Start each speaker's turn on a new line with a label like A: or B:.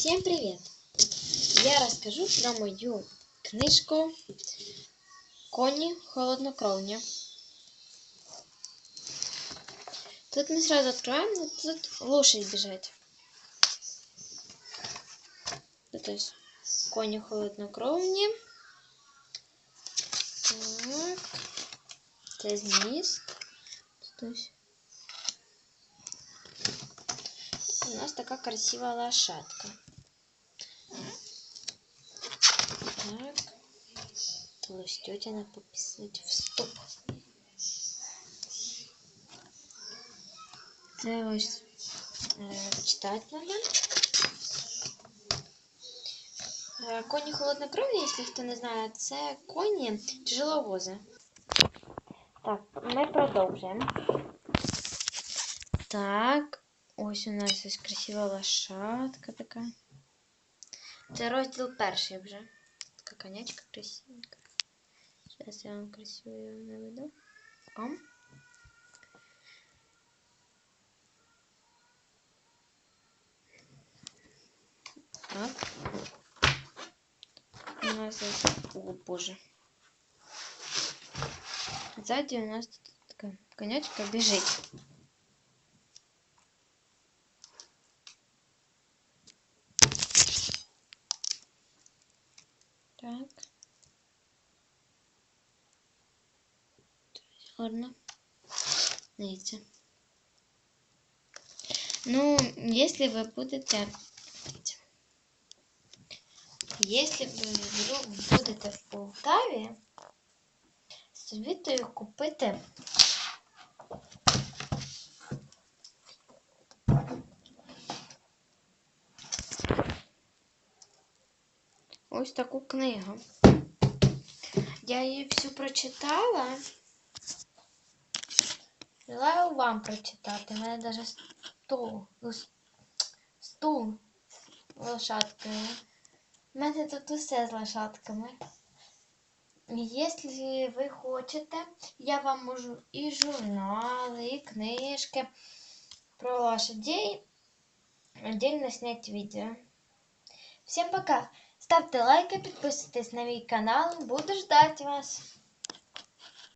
A: Всем привет! Я расскажу про мою книжку «Кони холоднокровня». Тут мы сразу открываем, но тут лошадь бежит. Тут есть кони холоднокровні. Так. Це зміст. Тут ось. У нас такая красивая лошадка. Так. Толстетя надо пописать в стоп. Це ось е, читати надо. Е, Коні холоднокровні, якщо хто не знає, це коні тяжеловози. Так, ми продовжуємо. Так, ось у нас ось красива лошадка така. Це розділ перший вже. Така конячка красивенька. Зараз я вам красиво її наведу. О. Так. У нас здесь... О, боже. Сзади у нас тут такая конячка бежит. Так. Ладно. Видите. Ну, если вы будете... Если ви вдруг будете в Полтаві, совітую купити ось таку книгу. Я її всю прочитала. Желаю вам прочитати. У мене навіть стул, стул з лошадкою. У мене тут усе з лошадками. Якщо ви хочете, я вам можу і журнали, і книжки про лошадей отдельно снять видео. Всем пока! Ставьте лайки, подписывайтесь на мой канал. Буду ждать вас.